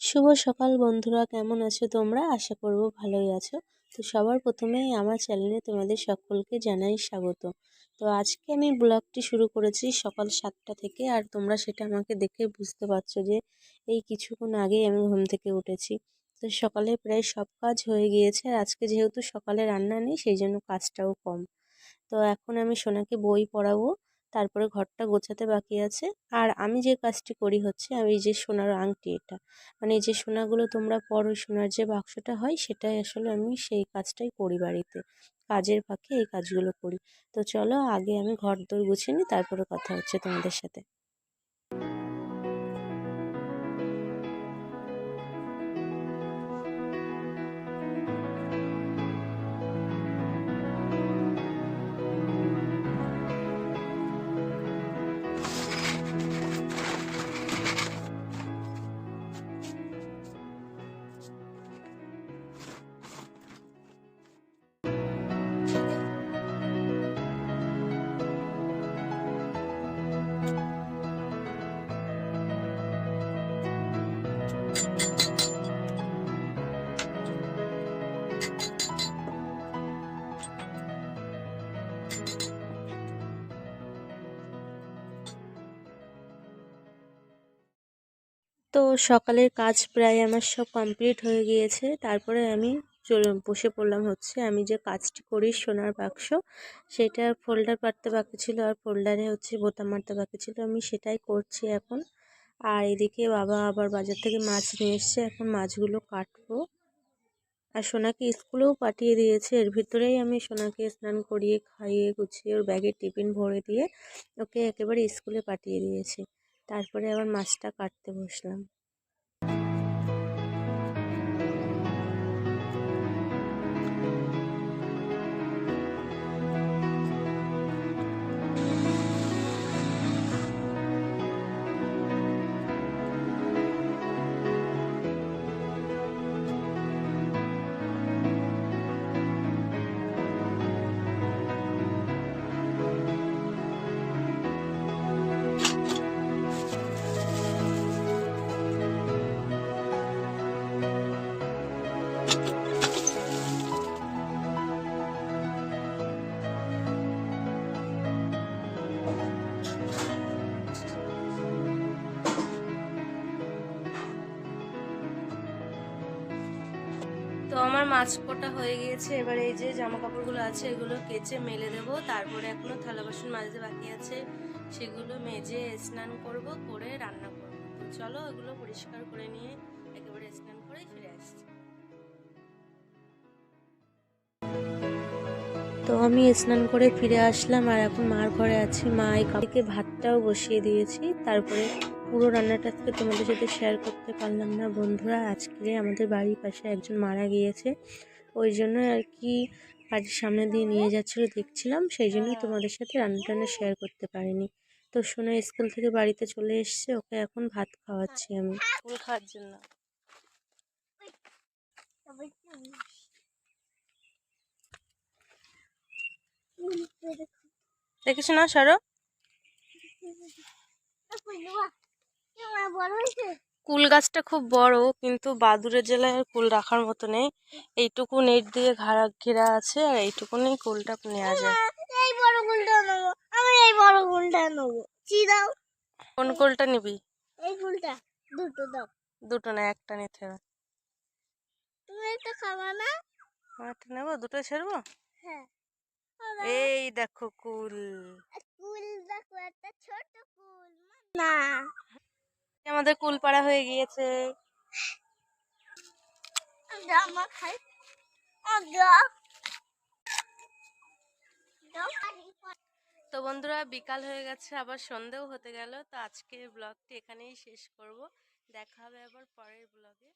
শুভ সকাল বন্ধুরা, কেমন আছো তোমরা? আশা করব ভালোই আছো। তো সবার প্রথমেই আমার চ্যানেলে তোমাদের সকলকে জানাই স্বাগত। তো আজকে আমি ব্লগটি শুরু করেছি সকাল সাতটা থেকে, আর তোমরা সেটা আমাকে দেখে বুঝতে পারছ যে এই কিছুক্ষণ আগেই আমি ঘুম থেকে উঠেছি। তো সকালে প্রায় সব কাজ হয়ে গিয়েছে, আর আজকে যেহেতু সকালে রান্না নেই, সেই জন্য কাজটাও কম। তো এখন আমি সোনাকে বই পড়াবো। তারপরে ঘরটা গোছাতে বাকি আছে। আর আমি যে কাজটি করি হচ্ছে, আমি যে সোনার আংটি এটা। মানে যে সোনাগুলো তোমরা পরো সোনার যে বাক্সটা হয়, সেটাই আসলে আমি সেই কাজটাই করি বাড়িতে। কাজের ফাঁকে এই কাজগুলো করি। তো চলো আগে আমি ঘর দোর গুছিয়ে নিই, তারপরে কথা হচ্ছে তোমাদের সাথে। তো সকালের কাজ প্রায় আমার সব কমপ্লিট হয়ে গিয়েছে। তারপরে আমি চলে বসে পড়লাম হচ্ছে, আমি যে কাজটি করি সোনার বাক্স সেটার ফোল্ডার পারতে বাকি ছিল আর ফোল্ডারে হচ্ছে বোতাম মারতে বাকি ছিল। আমি সেটাই করছি এখন। আর এদিকে বাবা আবার বাজার থেকে মাছ নিয়ে এসছে, এখন মাছগুলো কাটবো। আর সোনাকে স্কুলেও পাঠিয়ে দিয়েছে, এর ভিতরেই আমি সোনাকে স্নান করিয়ে, খাইয়ে, গুছিয়ে ওর ব্যাগে টিফিন ভরে দিয়ে ওকে একেবারে স্কুলে পাঠিয়ে দিয়েছি। তারপরে আবার মাছটা কাটতে বসলাম। আমার মাছ কোটা হয়ে গিয়েছে, এবার এই যে জামা কাপড়গুলো আছে, এগুলো কেচে মেলে দেব। তারপরে এখনও থালা বাসন মাজতে বাকি আছে, সেগুলো মেজে স্নান করব, করে রান্না করব। চলো এগুলো পরিষ্কার করে নিয়ে একেবারে স্নান করে ফিরে আসছি। তো আমি স্নান করে ফিরে আসলাম, আর এখন মার ঘরে আছি। মা এই কালকে ভাতটাও বসিয়ে দিয়েছি, তারপরে পুরো রান্নাটা আজকে তোমাদের সাথে শেয়ার করতে পারলাম না। বন্ধুরা, আজকে আমাদের বাড়ির পাশে একজন মারা গিয়েছে। ওই জন্য আর কি বাড়ির সামনে দিয়ে নিয়ে যাচ্ছিল, দেখছিলাম, সেই জন্যই তোমাদের সাথে রান্না টান্না শেয়ার করতে পারিনি। তো শোনো স্কুল থেকে বাড়িতে চলে এসছে, ওকে এখন ভাত খাওয়াচ্ছি আমি। ফুল খাওয়ার জন্য। দেখেছ না, সারো? কুল গাছটা খুব বড় কিন্তু বাদুরের জেলায় আর কুল রাখার মতো নেই। এইটুকু নেট দিয়ে ঘাড়া ঘেরা আছে আর এইটুকুনেই কুলটা নেওয়া যায়। এই বড় গুলটা নেব আমি এই বড় কুলটা নেব। চি দাও। কোন কুলটা নিবি? এই গুলটা দুটো দাও। দুটো না একটা নিতে হবে। তুমি একটা খাবা না? একটা নেব দুটো ছেড়বো? হ্যাঁ। এই দেখো কুল। কুল দেখো একটা ছোট কুল। না। আমাদের কুলপাড়া হয়ে গিয়েছে। তো বন্ধুরা বিকাল হয়ে গেছে আবার সন্ধেও হতে গেল। তো আজকে ব্লগটি এখানেই শেষ করব। দেখা হবে আবার পরের ব্লগে।